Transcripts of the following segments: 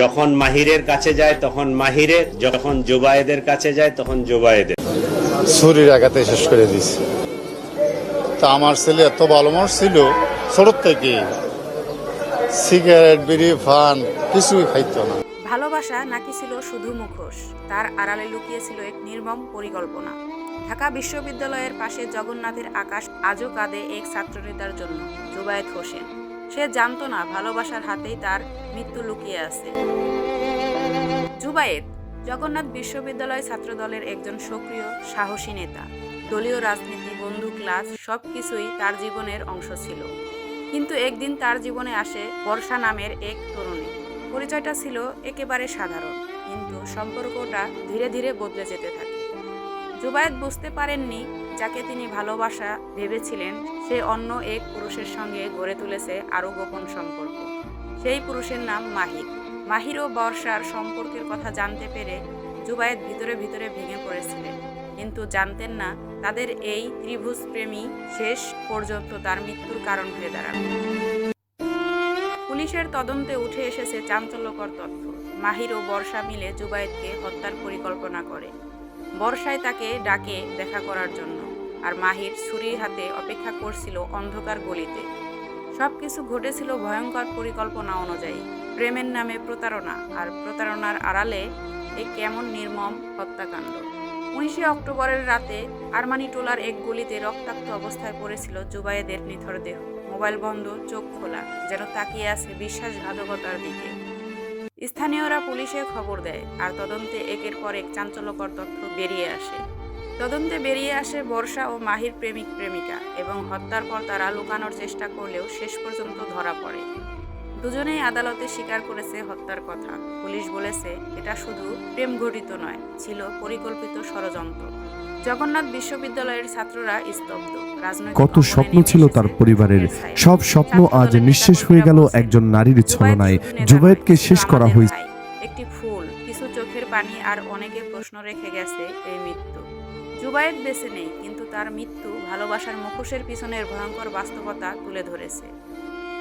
যখন মাহিরের কাছে যায় তখন মাহিরের যখন জোবায়েদের কাছে যায় তখন জোবায়েদের। ছুরির আঘাতে শেষ করে দিয়েছে। তা আমার ছেলে এত ভালো মানুষ ছিল ছোট থেকে সিগারেট বিড়ি ফান কিছুই খাইতো না। ভালোবাসা নাকি ছিল শুধু মুখোশ? তার আড়ালে লুকিয়েছিল এক নির্মম পরিকল্পনা। ঢাকা বিশ্ববিদ্যালয়ের পাশে জগন্নাথের আকাশ আজও কাঁদে এক ছাত্রনেতার জন্য জুবায়েত হোসেন। সে জানতো না ভালোবাসার হাতেই তার মৃত্যু লুকিয়ে আছে। জুবায়েত জগন্নাথ বিশ্ববিদ্যালয় ছাত্রদলের একজন সক্রিয়, সাহসী নেতা। দলীয় রাজনীতি বন্ধু ক্লাস সব কিছুই তার জীবনের অংশ ছিল। কিন্তু একদিন তার জীবনে আসে বর্ষা নামের এক তরুণী। পরিচয়টা ছিল একেবারে সাধারণ, কিন্তু সম্পর্কটা ধীরে ধীরে বদলে যেতে থাকে। জুবায়েত বুঝতে পারেননি যাকে তিনি ভালোবাসা ভেবেছিলেন, সে অন্য এক পুরুষের সঙ্গে গড়ে তুলেছে আরও গোপন সম্পর্ক। সেই পুরুষের নাম মাহির মাহির ও বর্ষার সম্পর্কের কথা জানতে পেরে জুবায়েত ভিতরে ভিতরে ভেঙে পড়েছিলেন। কিন্তু জানতেন না তাদের এই ত্রিভুজ প্রেমী শেষ পর্যন্ত তার মৃত্যুর কারণ হয়ে দাঁড়াবে। পুলিশের তদন্তে উঠে এসেছে চাঞ্চল্যকর তথ্য। মাহির ও বর্ষা মিলে জুবায়েতকে হত্যার পরিকল্পনা করে। বর্ষায় তাকে ডাকে দেখা করার জন্য, আর মাহির ছুরির হাতে অপেক্ষা করছিল অন্ধকার গলিতে। সব কিছু ঘটেছিল ভয়ঙ্কর পরিকল্পনা অনুযায়ী, প্রেমের নামে প্রতারণা, আর প্রতারণার আড়ালে এই কেমন নির্মম হত্যাকাণ্ড। উনিশে অক্টোবরের রাতে আরমানি টোলার এক গলিতে রক্তাক্ত অবস্থায় পড়েছিল জুবায়েদের নিথর দেহ। মোবাইল বন্ধ, চোখ খোলা, যেন তাকিয়ে আছে বিশ্বাসঘাতকতার দিকে। স্থানীয়রা পুলিশে খবর দেয় আর তদন্তে একের পর এক চাঞ্চল্যকর তথ্য বেরিয়ে আসে। তদন্তে বেরিয়ে আসে বর্ষা ও মাহির প্রেমিক প্রেমিকা এবং হত্যার পর তারা লুকানোর চেষ্টা করলেও শেষ পর্যন্ত ধরা পড়ে। দুজনেই আদালতে স্বীকার করেছে হত্যার কথা। পুলিশ বলেছে এটা শুধু প্রেম ঘটিত নয় ছিল পরিকল্পিত ষড়যন্ত্র। জগন্নাথ বিশ্ববিদ্যালয়ের ছাত্ররা স্তব্ধ। কত স্বপ্ন ছিল তার পরিবারের। সব স্বপ্ন আজ নিঃশেষ হয়ে গেল একজন নারীর ছলনায়। জুবায়েতকে শেষ করা হয়েছে। একটি ফুল কিছু চোখের পানি আর অনেকে প্রশ্ন রেখে গেছে এই মৃত্যু। জুবায়েত বেঁচে নেই কিন্তু তার মৃত্যু ভালোবাসার মুখোশের পিছনের ভয়ঙ্কর বাস্তবতা তুলে ধরেছে।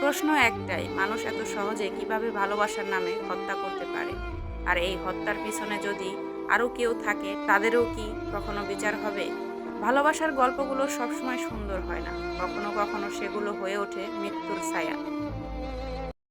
প্রশ্ন একটাই, মানুষ এত সহজে কীভাবে ভালোবাসার নামে হত্যা করতে পারে? আর এই হত্যার পিছনে যদি আরও কেউ থাকে, তাদেরও কি কখনো বিচার হবে? ভালোবাসার গল্পগুলো সবসময় সুন্দর হয় না, কখনো কখনো সেগুলো হয়ে ওঠে মৃত্যুর ছায়া।